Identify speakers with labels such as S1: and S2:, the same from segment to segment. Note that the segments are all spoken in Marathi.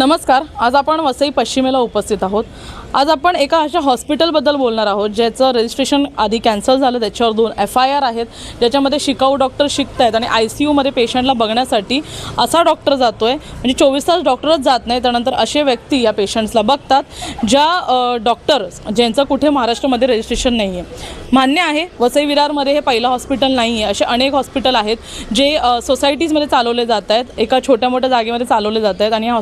S1: नमस्कार. आज आपण वसई पश्चिमेला उपस्थित आहोत. आज आपण एका अशा हॉस्पिटलबद्दल बोलणार आहोत ज्याचं रजिस्ट्रेशन आधी कॅन्सल झालं त्याच्यावर दोन एफ आय आर आहेत. ज्याच्यामध्ये शिकाऊ डॉक्टर शिकत आहेत आणि आय सी यूमध्ये पेशंटला बघण्यासाठी असा डॉक्टर जातो आहे म्हणजे चोवीस तास डॉक्टरच जात नाही त्यानंतर असे व्यक्ती या पेशंट्सला बघतात ज्या डॉक्टर ज्यांचं कुठे महाराष्ट्रामध्ये रजिस्ट्रेशन नाही आहे मान्य आहे वसई विरारमध्ये हे पहिलं हॉस्पिटल नाही आहे असे अनेक हॉस्पिटल आहेत जे सोसायटीजमध्ये चालवले जात आहेत एका छोट्या मोठ्या जागेमध्ये चालवले जात आहेत आणि या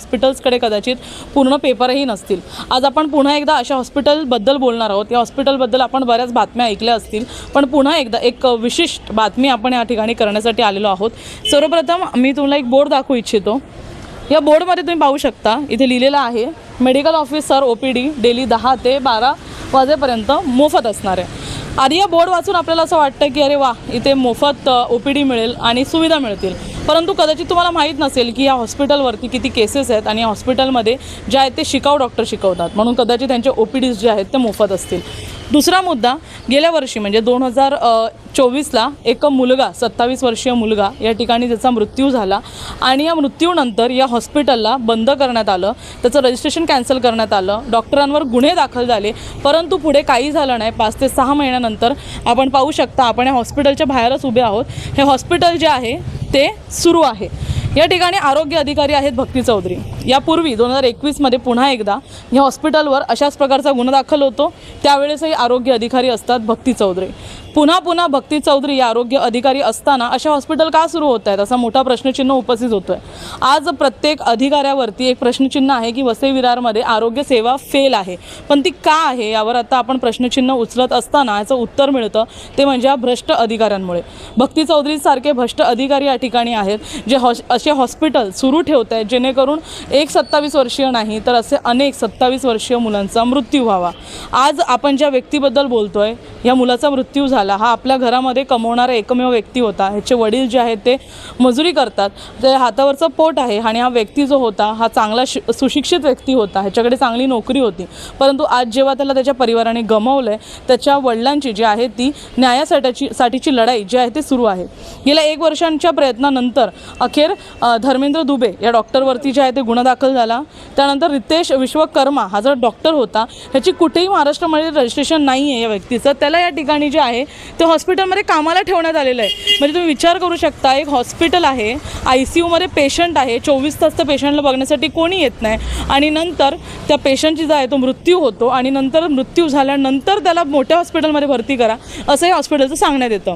S1: त्यांच्याकडे कदाचित पूर्ण पेपरही नसतील. आज आपण पुन्हा एकदा अशा हॉस्पिटलबद्दल बोलणार आहोत. या हॉस्पिटलबद्दल आपण बऱ्याच बातम्या ऐकल्या असतील पण पुन्हा एकदा एक विशिष्ट बातमी आपण या ठिकाणी करण्यासाठी आलेलो आहोत. सर्वप्रथम मी तुम्हाला एक बोर्ड दाखवू इच्छितो. या बोर्डमध्ये तुम्ही पाहू शकता इथे लिहिलेलं आहे medical officer O P D daily दहा ते बारा वाजेपर्यंत मोफत असणार. आहे आधी या बोर्ड वाचून आपल्याला असं वाटतं की अरे वा इथे मोफत ओ पी डी मिळेल आणि सुविधा मिळतील. परंतु कदाचित तुम्हाला माहीत नसेल की या हॉस्पिटलवरती किती केसेस आहेत आणि या हॉस्पिटलमध्ये जे आहेत ते शिकाऊ डॉक्टर शिकवतात. म्हणून कदाचित त्यांचे ओ पी डीज जे आहेत ते मोफत असतील. दुसरा मुद्दा गेल्या वर्षी म्हणजे दोन हजार चोवीसला एक मुलगा सत्तावीस वर्षीय मुलगा या ठिकाणी त्याचा मृत्यू झाला आणि या मृत्यूनंतर या हॉस्पिटलला बंद करण्यात आलं. त्याचं रजिस्ट्रेशन कॅन्सल करण्यात आलं. डॉक्टरांवर गुन्हे दाखल झाले. परंतु पुढे काही झालं नाही. पाच ते सहा महिन्यानंतर आपण पाहू शकता आपण या हॉस्पिटलच्या बाहेरच उभे आहोत. हे हॉस्पिटल जे आहे ते सुरू आहे. या ठिकाणी आरोग्य अधिकारी आहेत भक्ती चौधरी. यापूर्वी दोन हजार एकवीसमध्ये पुन्हा एकदा या हॉस्पिटलवर अशाच प्रकारचा गुन्हा दाखल होतो. त्यावेळेसही आरोग्य अधिकारी असतात भक्ती चौधरी. पुन्हा पुन्हा भक्ती चौधरी या आरोग्य अधिकारी असताना अशा हॉस्पिटल का सुरू होत आहेत? असा मोठा प्रश्नचिन्ह उपस्थित होतो आहे आज प्रत्येक अधिकाऱ्यावरती एक प्रश्नचिन्ह आहे की वसई विरारमध्ये आरोग्य सेवा फेल आहे. पण ती का आहे? यावर आता आपण प्रश्नचिन्ह उचलत असताना याचं उत्तर मिळतं. ते म्हणजे या भ्रष्ट अधिकाऱ्यांमुळे. भक्ती चौधरीसारखे भ्रष्ट अधिकारी या ठिकाणी आहेत जे हॉश असे हॉस्पिटल सुरू ठेवत आहेत जेणेकरून एक सत्तावीस वर्षीय नाही तर असे अनेक सत्तावीस वर्षीय मुलांचा मृत्यू व्हावा. आज आपण ज्या व्यक्तीबद्दल बोलतोय या मुलाचा मृत्यू झाला. हा आपल्या घरामध्ये कमवणारा एकमेव व्यक्ती होता. ह्याचे वडील जे आहेत ते मजुरी करतात. ते हातावरचं पोट आहे आणि हा व्यक्ती जो होता हा चांगला शि सुशिक्षित व्यक्ती होता. ह्याच्याकडे चांगली नोकरी होती. परंतु आज जेव्हा त्याला त्याच्या परिवाराने गमावलं आहे त्याच्या वडिलांची जी आहे ती न्यायासाठीची साठीची लढाई जी आहे ती सुरू आहे. गेल्या एक वर्षांच्या प्रयत्नानंतर अखेर धर्मेंद्र दुबे या डॉक्टरवरती जे आहे ते गुन्हा दाखल झाला. त्यानंतर रितेश विश्वकर्मा हा जो डॉक्टर होता ह्याची कुठेही महाराष्ट्रामध्ये रजिस्ट्रेशन नाही आहे या व्यक्तीचं. त्याला या ठिकाणी जे आहे ते हॉस्पिटलमध्ये कामाला ठेवण्यात आलेलं आहे. म्हणजे तुम्ही विचार करू शकता एक हॉस्पिटल आहे आय सी यूमध्ये पेशंट आहे चोवीस तास त्या पेशंटला बघण्यासाठी कोणी येत नाही. आणि नंतर त्या पेशंटची जो आहे तो मृत्यू होतो आणि नंतर मृत्यू झाल्यानंतर त्याला मोठ्या हॉस्पिटलमध्ये भरती करा असंही हॉस्पिटलचं सांगण्यात येतं.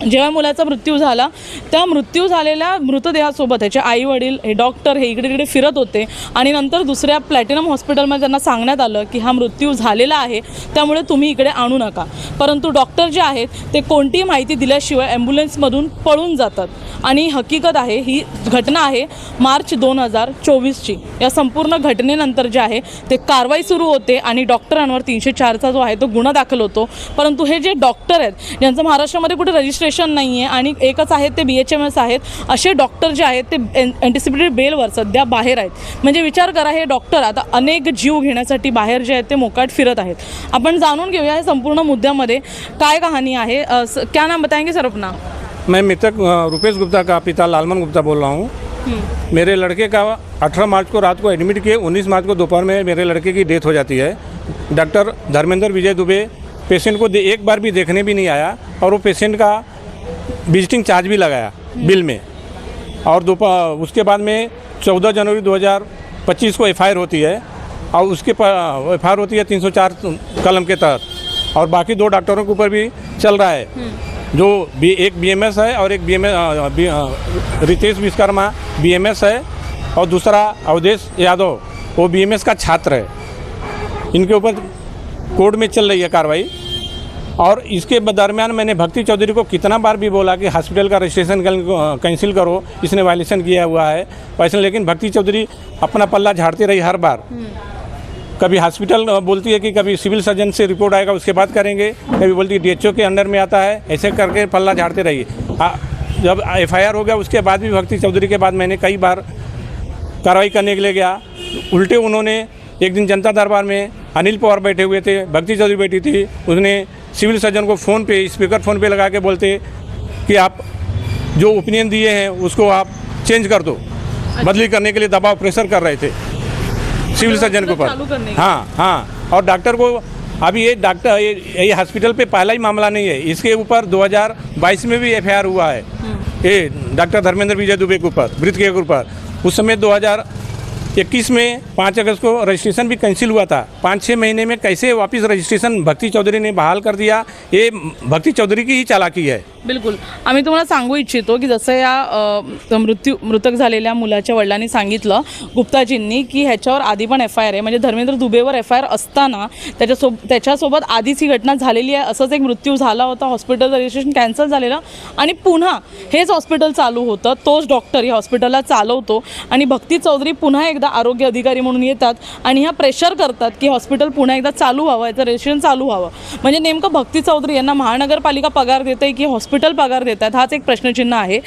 S1: जेव्हा मुलाचा मृत्यू झाला त्या मृत्यू झालेल्या मृतदेहासोबत याचे आई वडील हे डॉक्टर हे इकडे तिकडे फिरत होते. आणि नंतर दुसऱ्या प्लॅटिनम हॉस्पिटलमध्ये त्यांना सांगण्यात आलं की हा मृत्यू झालेला आहे त्यामुळे तुम्ही इकडे आणू नका. परंतु डॉक्टर जे आहेत ते कोणतीही माहिती दिल्याशिवाय ॲम्ब्युलन्समधून पळून जातात. आणि हकीकत आहे ही घटना आहे मार्च दोन हजार चोवीसची. या संपूर्ण घटनेनंतर जे आहे ते कारवाई सुरू होते आणि डॉक्टरांवर तीनशे चारचा जो आहे तो गुन्हा दाखल होतो. परंतु हे जे डॉक्टर आहेत ज्यांचं महाराष्ट्रामध्ये कुठे रजिस्टर रजिस्ट्रेशन नाही आहे आणि एकच आहेत ते बी एच एम एस आहेत. असे डॉक्टर जे आहेत ते अँटिसिपेटेड बेलवर सध्या बाहेर आहेत. म्हणजे विचार करा हे डॉक्टर आता अनेक जीव घेण्यासाठी बाहेर जे आहेत ते मोकाट फिरत आहेत. आपण जाणून घेऊया या संपूर्ण मुद्द्यामध्ये. काय कहाणी आहे? क्या नाम बताएंगे सर अपना?
S2: मैं मृतक रुपेश गुप्ता का पिता लालमन गुप्ता बोल रहा हूँ। मेरे लड़के का 18 मार्च को रात को एडमिट किए 19 मार्च को दोपहर में मेरे लड़के की डेथ हो जाती है। डॉक्टर धर्मेंद्र विजय दुबे पेशेंट को एक बार भी देखने भी नहीं आया और वो पेशेंट का विजिटिंग चार्ज भी लगाया बिल में। और दोपहर उसके बाद में 14 जनवरी 2025 को एफआईआर होती है, और उसके एफ़ होती है 304 कलम के तहत। और बाकी दो डॉक्टरों के ऊपर भी चल रहा है। जो बी, एक बीएमएस है और एक बीएमएस रितेश विश्वकर्मा बीएमएस है, और दूसरा अवधेश यादव, वो बीएमएस का छात्र है। इनके ऊपर कोर्ट में चल रही है कार्रवाई। और इसके दरमियान मैंने भक्ति चौधरी को कितना बार भी बोला कि हॉस्पिटल का रजिस्ट्रेशन कैंसिल करो इसने वायलेशन किया हुआ है वैसे लेकिन भक्ति चौधरी अपना पल्ला झाड़ती रही हर बार। कभी हॉस्पिटल बोलती है कि कभी सिविल सर्जन से रिपोर्ट आएगा उसके बाद करेंगे कभी बोलती है डीएचओ के अंडर में आता है ऐसे करके पल्ला झाड़ते रहिए जब एफआईआर हो गया उसके बाद भी भक्ति चौधरी के बाद मैंने कई बार कार्रवाई करने के लिए गया। उल्टे उन्होंने एक दिन जनता दरबार में अनिल पवार बैठे हुए थे भक्ति चौधरी बैठी थी उसने सिविल सर्जन को फ़ोन पे स्पीकर फ़ोन पे लगा के बोलते कि आप जो ओपिनियन दिए हैं उसको आप चेंज कर दो। बदली करने के लिए दबाव प्रेशर कर रहे थे। सिविल सर्जन के ऊपर। हाँ हाँ। और डॉक्टर को अभी ये डॉक्टर ये, ये हॉस्पिटल पे पहला ही मामला नहीं है। इसके ऊपर 2022 में भी एफआईआर हुआ है। ये डॉक्टर धर्मेंद्र विजय दुबे के ऊपर मृत के ऊपर। उस समय इक्कीस में पाँच अगस्त को रजिस्ट्रेशन भी कैंसिल हुआ था। पाँच छः महीने में कैसे वापस रजिस्ट्रेशन भक्ति चौधरी ने बहाल कर दिया? ये भक्ति चौधरी की ही चालाकी है।
S1: बिलकुल। आम्ही तुम्हाला सांगू इच्छितो की जसं या मृत्यू मृतक झालेल्या मुलाच्या वडिलांनी सांगितलं गुप्ताजींनी की ह्याच्यावर आधी पण एफ आय आर आहे. म्हणजे धर्मेंद्र दुबेवर एफ आय आर असताना त्याच्यासोब त्याच्यासोबत आधीच ही घटना झालेली आहे. असंच एक मृत्यू झाला होता. हॉस्पिटल रजिस्ट्रेशन कॅन्सल झालेलं. आणि पुन्हा हेच हॉस्पिटल चालू होतं. तोच डॉक्टर या हॉस्पिटलला चालवतो. आणि भक्ती चौधरी पुन्हा एकदा आरोग्य अधिकारी म्हणून येतात आणि ह्या प्रेशर करतात की हॉस्पिटल पुन्हा एकदा चालू व्हावं याचं रेशन चालू व्हावं. म्हणजे नेमकं भक्ती चौधरी यांना महानगरपालिका पगार देते की हॉस्पिटल पगार देतात हाच एक प्रश्नचिन्ह आहे.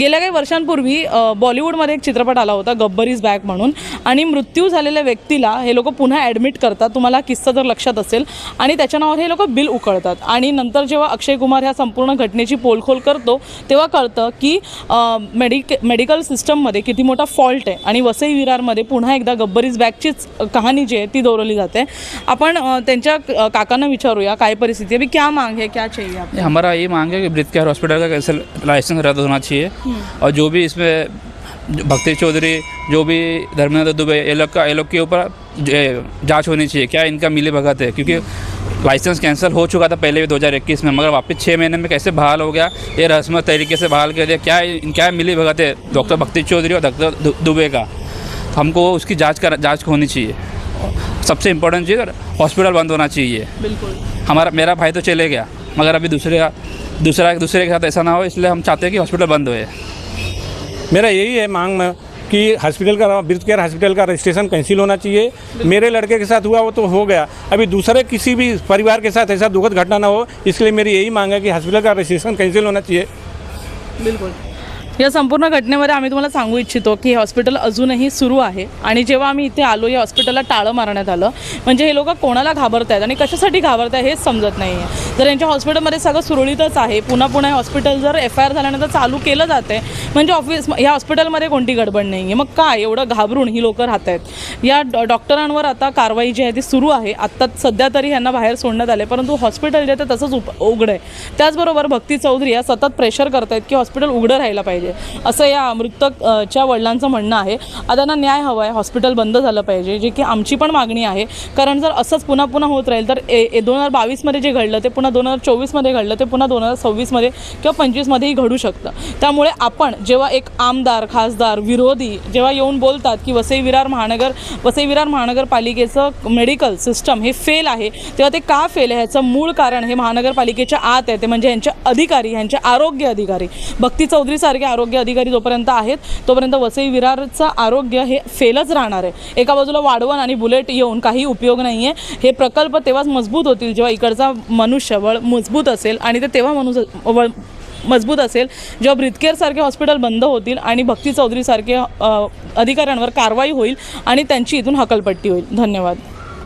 S1: गेल्या काही वर्षांपूर्वी बॉलिवूडमध्ये एक चित्रपट आला होता गब्बर इज बॅक म्हणून. आणि मृत्यू झालेल्या व्यक्तीला हे लोक पुन्हा ॲडमिट करतात. तुम्हाला किस्सा जर लक्षात असेल. आणि त्याच्या नावावर हे लोक बिल उकळतात. आणि नंतर जेव्हा अक्षय कुमार ह्या संपूर्ण घटनेची पोलखोल करतो तेव्हा कळतं की मेडिके मेडिक मेडिकल सिस्टममध्ये किती मोठा फॉल्ट आहे. आणि वसई विरारमध्ये पुन्हा एकदा गब्बर इज़ बॅकचीच कहाणी जी आहे ती दोरवली जाते. आपण अ, त्यांच्या अ, काकांना विचारूया काय परिस्थिती अभी क्या मांग है क्या चाहिए आप
S3: हमारा ये मांग है कि ब्रिथ केयर हॉस्पिटल का कैंसिल लाइसेंस रद्द होना चाहिए। और जो भी इसमें भक्ति चौधरी जो भी धर्मेंद्र दुबे ये लोग का ये लोग के ऊपर जाँच होनी चाहिए क्या इनका मिली भगत है? क्योंकि लाइसेंस कैंसिल हो चुका था पहले भी 2021 में मगर वापस छः महीने में कैसे बहाल हो गया? ये रस्म तरीके से बहाल कर दिया। क्या क्या मिली भगत है? डॉक्टर भक्ति चौधरी और डॉक्टर दुबे का? हमको उसकी जाँच कर जाँच होनी चाहिए। सबसे इम्पोर्टेंट चीज़ हॉस्पिटल बंद होना चाहिए।
S1: बिल्कुल।
S3: हमारा मेरा भाई तो चले गया मगर अभी दूसरे का दूसरा दूसरे के साथ ऐसा ना हो इसलिए हम चाहते हैं कि हॉस्पिटल बंद होए
S2: मेरा यही है मांग में कि हॉस्पिटल का ब्रिथ केयर हॉस्पिटल का रजिस्ट्रेशन कैंसिल होना चाहिए। मेरे लड़के के साथ हुआ वो तो हो गया। अभी दूसरे किसी भी परिवार के साथ ऐसा दुखद घटना ना हो इसलिए मेरी यही मांग है कि हॉस्पिटल का रजिस्ट्रेशन कैंसिल होना चाहिए।
S1: बिलकुल। या संपूर्ण घटनेमध्ये आम्ही तुम्हाला सांगू इच्छितो की हे हॉस्पिटल अजूनही सुरू आहे. आणि जेव्हा आम्ही इथे आलो या हॉस्पिटलला टाळं मारण्यात आलं. म्हणजे हे लोक कोणाला घाबरत आहेत आणि कशासाठी घाबरत आहेत हेच समजत नाही आहे जर यांच्या हॉस्पिटलमध्ये सगळं सुरळीतच आहे. पुन्हा पुन्हा हे हॉस्पिटल जर एफ आय आर झाल्यानंतर चालू केलं जाते म्हणजे ऑफिस या हॉस्पिटलमध्ये कोणती गडबड नाही आहे मग काय? एवढं घाबरून ही लोकं राहत आहेत या डॉ डॉक्टरांवर आता कारवाई जी आहे ती सुरू आहे. आत्ता सध्या तरी यांना बाहेर सोडण्यात आले परंतु हॉस्पिटल जे आहे ते तसंच उप उघडं आहे त्याचबरोबर भक्ती चौधरी या सतत प्रेशर करत आहेत की हॉस्पिटल उघडं राहायला पाहिजे. असं या मृतक च्या वडिलांचं म्हणणं आहे. आता त्यांना न्याय हवा आहे हॉस्पिटल बंद झालं पाहिजे जे की आमची पण मागणी आहे. कारण जर असंच पुन्हा पुन्हा होत राहील तर ए दोन हजार बावीसमध्ये जे घडलं ते पुन्हा दोन हजार चोवीसमध्ये घडलं ते पुन्हा दोन हजार सव्वीसमध्ये किंवा पंचवीसमध्येही घडू शकतं. त्यामुळे आपण जेव्हा एक आमदार खासदार विरोधी जेव्हा येऊन बोलतात की वसई विरार महानगर वसई विरार महानगरपालिकेचं मेडिकल सिस्टम हे फेल आहे तेव्हा ते का फेल आहे? ह्याचं मूळ कारण हे महानगरपालिकेच्या आत आहे. ते म्हणजे यांचे अधिकारी यांचे आरोग्य अधिकारी. भक्ती चौधरीसारख्या आरोग्य अधिकारी जोपर्यंत आहेत तोपर्यंत वसई विरारचं आरोग्य हे फेलच राहणार आहे. एका बाजूला वाढवण आणि बुलेट येऊन काही उपयोग नाही आहे हे प्रकल्प तेव्हाच मजबूत होतील जेव्हा इकडचा मनुष्यबळ मजबूत असेल आणि ते तेव्हा मनुष्य वळ- मजबूत असेल. जेव्हा ब्रिथकेअरसारखे हॉस्पिटल बंद होतील आणि भक्ती चौधरीसारखे अधिकाऱ्यांवर कारवाई होईल आणि त्यांची इथून हकलपट्टी होईल. धन्यवाद.